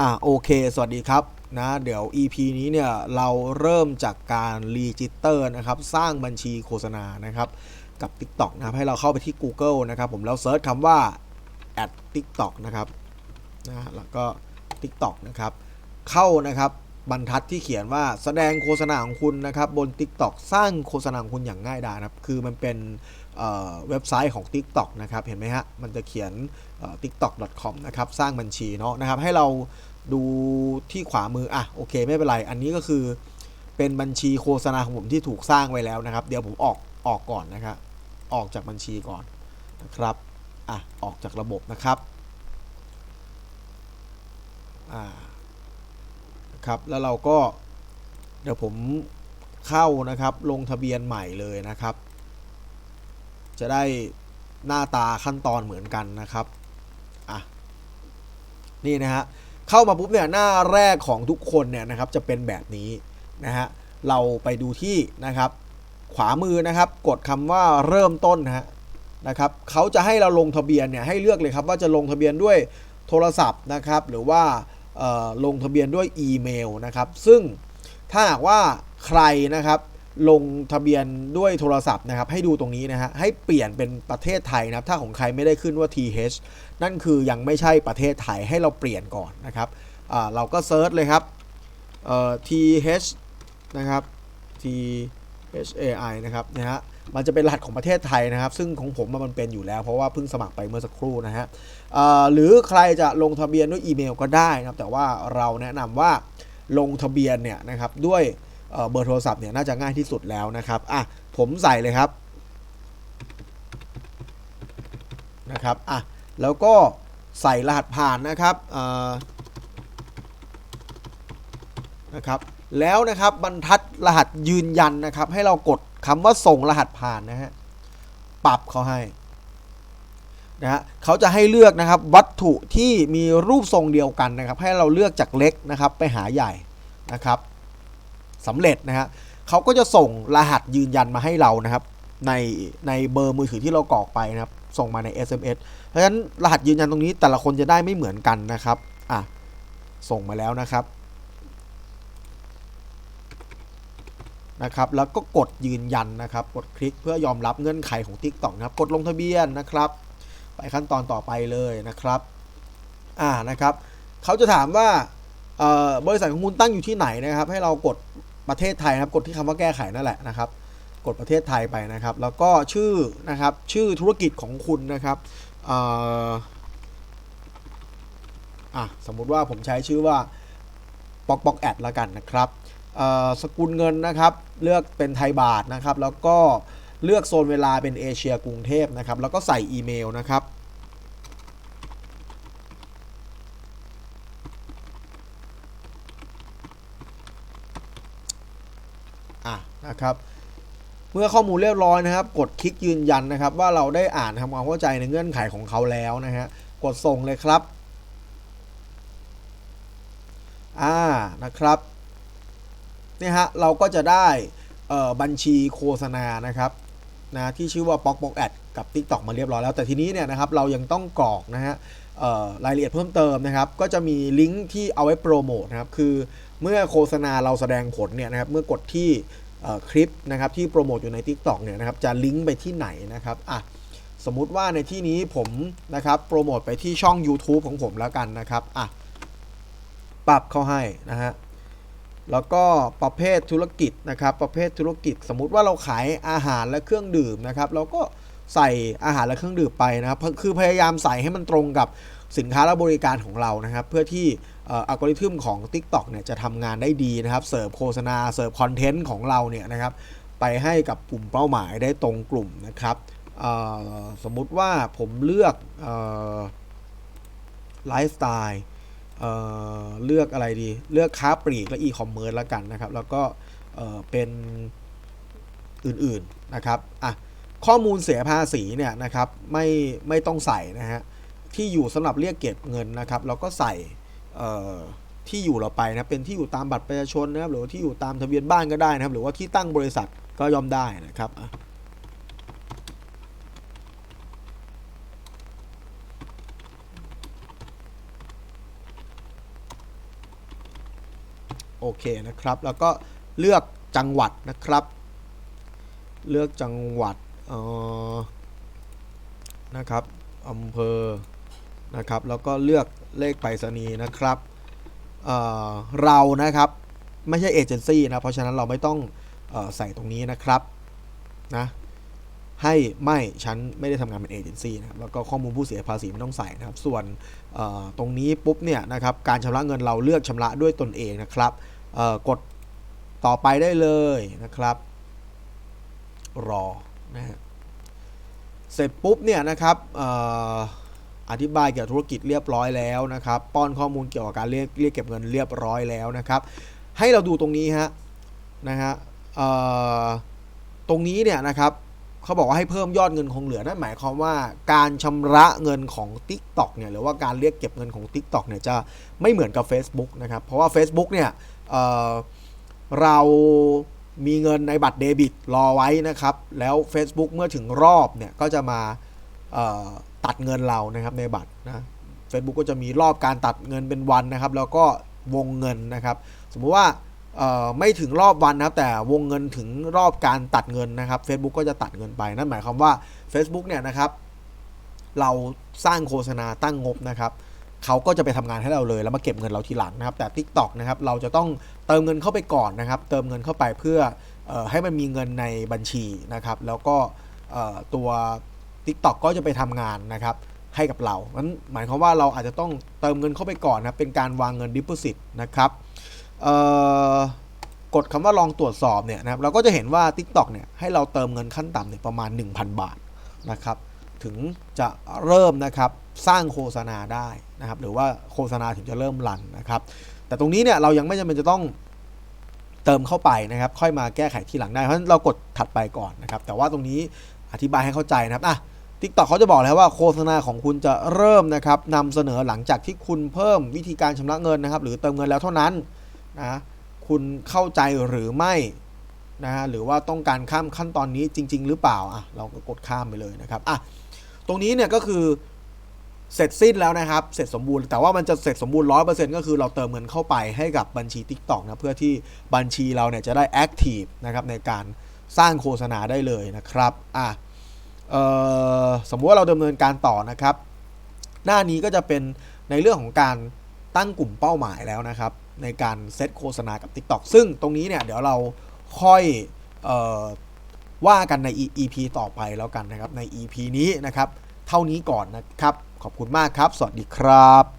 อ่าโอเค สวัสดีครับนะเดี๋ยว EP นี้เนี่ยเราเริ่มจากการรีจิสเตอร์นะครับสร้างบัญชีโฆษณานะครับกับ TikTok นะครับให้เราเข้าไปที่ Google นะครับผมแล้วเซิร์ชคำว่า at TikTok นะครับนะแล้วก็ TikTok นะครับเข้านะครับบรรทัดที่เขียนว่าแสดงโฆษณาของคุณนะครับบน TikTok สร้างโฆษณาของคุณอย่างง่ายดายนะครับคือมันเป็นเอ่อเว็บไซต์ของ TikTok นะครับเห็นไหมฮะมันจะเขียน tiktok.com นะครับสร้างบัญชีเนาะนะครับให้เรา ดูที่ขวามือ อะ โอเค ไม่เป็นไร อันนี้ก็คือเป็นบัญชีโฆษณาของผมที่ถูกสร้างไว้แล้วนะครับ เดี๋ยวผมออกออกก่อนนะครับ ออกจากบัญชีก่อนนะครับ อะ ออกจากระบบนะครับ อ่านะครับ แล้วเราก็ เดี๋ยวผมเข้านะครับ ลงทะเบียนใหม่เลยนะครับ จะได้หน้าตาขั้นตอนเหมือนกันนะครับ อะ นี่นะฮะ เข้ามาปุ๊บเนี่ยหน้าแรกของทุกคนเนี่ยนะครับจะเป็นแบบนี้นะฮะเราไปดูที่นะครับขวามือนะครับกดคำว่าเริ่มต้นนะฮะนะครับเขาจะให้เราลงทะเบียนเนี่ยให้เลือกเลยครับว่าจะลงทะเบียนด้วยโทรศัพท์นะครับหรือว่าลงทะเบียนด้วยอีเมลนะครับซึ่งถ้าหากว่าใครนะครับลงทะเบียนด้วยโทรศัพท์นะครับให้ดูตรงนี้นะฮะให้เปลี่ยนเป็นประเทศไทยนะครับถ้าของใครไม่ได้ขึ้นว่า TH นั่นคือยังไม่ใช่ประเทศไทยให้เราเปลี่ยนก่อนนะครับเราก็เซิร์ชเลยครับ TH นะครับ THAI นะครับนะฮะมันจะเป็นรหัสของประเทศไทยนะครับ ซึ่งของผมมันเป็นอยู่แล้วเพราะว่าเพิ่งสมัครไปเมื่อสักครู่นะฮะหรือใครจะลงทะเบียนด้วยอีเมลก็ได้นะครับ แต่ว่าเราแนะนำว่าลงทะเบียนเนี่ยนะครับด้วยเอ่อเบอร์โทรศัพท์เนี่ยน่าจะง่ายที่สุดแล้วนะครับอะผมใส่เลยครับนะครับอะ แล้วก็ใส่รหัสผ่านนะครับนะครับแล้วนะครับบรรทัดรหัสยืนยันนะครับ ให้เรากดคำว่าส่งรหัสผ่านนะฮะปรับเขาให้นะฮะเขาจะให้เลือกนะครับวัตถุที่มีรูปทรงเดียวกันนะครับ ให้เราเลือกจากเล็กนะครับไปหาใหญ่นะครับสำเร็จนะฮะเขาก็จะส่งรหัสยืนยันมาให้เรานะครับ ในในเบอร์มือถือที่เรากรอกไปนะครับ ส่งมาใน SMS เพราะฉะนั้นรหัสยืนยันตรงนี้แต่ละคนจะได้ไม่เหมือนกันนะครับอะส่งมาแล้วนะครับนะครับแล้วก็กดยืนยันนะครับ กดคลิกเพื่อยอมรับเงื่อนไขของ TikTok นะครับ กดลงทะเบียนนะครับ ไปขั้นตอนต่อไปเลยนะครับอ่านะครับเขาจะถามว่าเอ่อบริษัทของคุณตั้งอยู่ที่ไหนนะครับ ให้เรากดประเทศไทยนะครับ กดที่คำว่าแก้ไขนั่นแหละนะครับ กดประเทศไทยไปนะครับ แล้วก็ชื่อนะครับชื่อธุรกิจของคุณนะครับอะสมมุติว่าผมใช้ชื่อว่าปอกปอกแอดละกันนะครับสกุลเงินนะครับ เลือกเป็นไทยบาทนะครับ แล้วก็เลือกโซนเวลาเป็นเอเชียกรุงเทพนะครับ แล้วก็ใส่อีเมลนะครับนะครับ เมื่อข้อมูลเรียบร้อยนะครับ กดคลิกยืนยันนะครับ ว่าเราได้อ่านทำความเข้าใจในเงื่อนไขของเขาแล้วนะฮะกดส่งเลยครับอ่านะครับเนี่ยฮะเราก็จะได้บัญชีโฆษณานะครับนะที่ชื่อว่า p o k p o k Ad กับ TikTok มาเรียบร้อยแล้วแต่ทีนี้เนี่ยนะครับเรายังต้องกรอกนะฮะรายละเอียดเพิ่มเติมนะครับ ก็จะมีลิงก์ที่เอาไว้โปรโมทนะครับคือเมื่อโฆษณาเราแสดงผลเนี่ยนะครับเมื่อกดที่ คลิปนะครับที่โปรโมทอยู่ใน TikTok เนี่ยนะครับจะลิงก์ไปที่ไหนนะครับอะสมมุติว่าในที่นี้ผมนะครับโปรโมทไปที่ช่อง YouTube ของผมแล้วกันนะครับอะปรับเข้าให้นะฮะแล้วก็ประเภทธุรกิจนะครับ ประเภทธุรกิจ สมมุติว่าเราขายอาหารและเครื่องดื่มนะครับ เราก็ใส่อาหารและเครื่องดื่มไปนะครับคือพยายามใส่ให้มันตรงกับ สินค้าและบริการของเรานะครับ เพื่อที่อัลกอริทึมของ TikTok เนี่ยจะทำงานได้ดีนะครับ เสิร์ฟโฆษณา เสิร์ฟคอนเทนต์ของเราเนี่ยนะครับ ไปให้กับกลุ่มเป้าหมายได้ตรงกลุ่มนะครับ สมมุติว่าผมเลือกไลฟ์สไตล์เลือกอะไรดี เลือกค้าปลีกและอีคอมเมิร์ซแล้วกันนะครับ แล้วก็เเป็นอื่นๆนะครับอะข้อมูลเสียภาษีเนี่ยนะครับไม่ไม่ต้องใส่นะฮะ ที่อยู่สำหรับเรียกเก็บเงินนะครับ เราก็ใส่ที่อยู่เราไปนะเป็นที่อยู่ตามบัตรประชาชนนะครับหรือที่อยู่ตามทะเบียนบ้านก็ได้นะครับ หรือว่าที่ตั้งบริษัทก็ยอมได้นะครับโอเคนะครับ แล้วก็เลือกจังหวัดนะครับ เลือกจังหวัดออนะครับอำเภอ นะครับ แล้วก็เลือกเลขไปรษณีย์นะครับเเรานะครับไม่ใช่เอเจนซี่นะ เพราะฉะนั้นเราไม่ต้องออใส่ตรงนี้นะครับนะให้ไม่ฉันไม่ได้ทำงานเป็นเอเจนซี่นะครับแล้วก็ข้อมูลผู้เสียภาษีไม่ต้องใส่นะครับ ส่วนตรงนี้ปุ๊บเนี่ยนะครับการชำระเงินเราเลือกชำระด้วยตนเองนะครับกดต่อไปได้เลยนะครับ รอนะฮะเสร็จปุ๊บเนี่ยนะครับ อธิบายเกี่ยวกับธุรกิจเรียบร้อยแล้วนะครับ ป้อนข้อมูลเกี่ยวกับการเรียกเรียกเก็บเงินเรียบร้อยแล้วนะครับ ให้เราดูตรงนี้ฮะนะฮะตรงนี้เนี่ยนะครับเขาบอกว่าให้เพิ่มยอดเงินคงเหลือนั่นหมายความว่าการชำระเงินของ TikTok เนี่ยหรือว่าการเรียกเก็บเงินของ TikTok เนี่ยจะไม่เหมือนกับ Facebook นะครับ เพราะว่า Facebook เนี่ยเเรามีเงินในบัตรเดบิตรอไว้นะครับ แล้ว Facebook เมื่อถึงรอบเนี่ยก็จะมา ตัดเงินเรานะครับในบัตรนะ Facebook ก็จะมีรอบการตัดเงินเป็นวันนะครับ แล้วก็วงเงินนะครับ สมมุติว่าไม่ถึงรอบวันนะครับ แต่วงเงินถึงรอบการตัดเงินนะครับ Facebook ก็จะตัดเงินไป นั่นหมายความว่า Facebook เนี่ยนะครับ เราสร้างโฆษณาตั้งงบนะครับเขาก็จะไปทำงานให้เราเลยแล้วมาเก็บเงินเราทีหลังนะครับ แต่ TikTok นะครับเราจะต้องเติมเงินเข้าไปก่อนนะครับ เติมเงินเข้าไปเพื่อออให้มันมีเงินในบัญชีนะครับ แล้วก็ตัว TikTok ก็จะไปทำงานนะครับให้กับเรานั้นหมายความว่าเราอาจจะต้องเติมเงินเข้าไปก่อนนะเป็นการวางเงิน Deposit นะครับกดคำว่าลองตรวจสอบเนี่ยนะครับเราก็จะเห็นว่า TikTok เนี่ยให้เราเติมเงินขั้นต่ำเนี่ยประมาณ 1,000 บาทนะครับถึงจะเริ่มนะครับสร้างโฆษณาได้นะครับหรือว่าโฆษณาถึงจะเริ่มรันนะครับแต่ตรงนี้เนี่ยเรายังไม่จำเป็นจะต้องเติมเข้าไปนะครับ ค่อยมาแก้ไขทีหลังได้เพราะฉะนั้นเรากดถัดไปก่อนนะครับแต่ว่าตรงนี้อธิบายให้เข้าใจนะครับอะ ทิกตอกเขาจะบอกแล้วว่าโฆษณาของคุณจะเริ่มนะครับนำเสนอหลังจากที่คุณเพิ่มวิธีการชำระเงินนะครับ หรือเติมเงินแล้วเท่านั้นนะคุณเข้าใจหรือไม่นะฮะหรือว่าต้องการข้ามขั้นตอนนี้จริง ๆ หรือเปล่าอะเราก็กดข้ามไปเลยนะครับอะตรงนี้เนี่ยก็คือเสร็จสิ้นแล้วนะครับ เสร็จสมบูรณ์ แต่ว่ามันจะเสร็จสมบูรณ์ร้อยเปอร์เซ็นต์ก็คือเราเติมเงินเข้าไปให้กับบัญชี TikTok นะ เพื่อที่บัญชีเราเนี่ยจะได้แอคทีฟนะครับในการสร้างโฆษณาได้เลยนะครับ อะ สมมุติว่าเราดำเนินการต่อนะครับ หน้านี้ก็จะเป็นในเรื่องของการตั้งกลุ่มเป้าหมายแล้วนะครับ ในการเซตโฆษณากับ TikTok ซึ่งตรงนี้เนี่ยเดี๋ยวเราค่อยออว่ากันใน EP ต่อไปแล้วกันนะครับใน EP นี้นะครับ เท่านี้ก่อนนะครับ ขอบคุณมากครับ สวัสดีครับ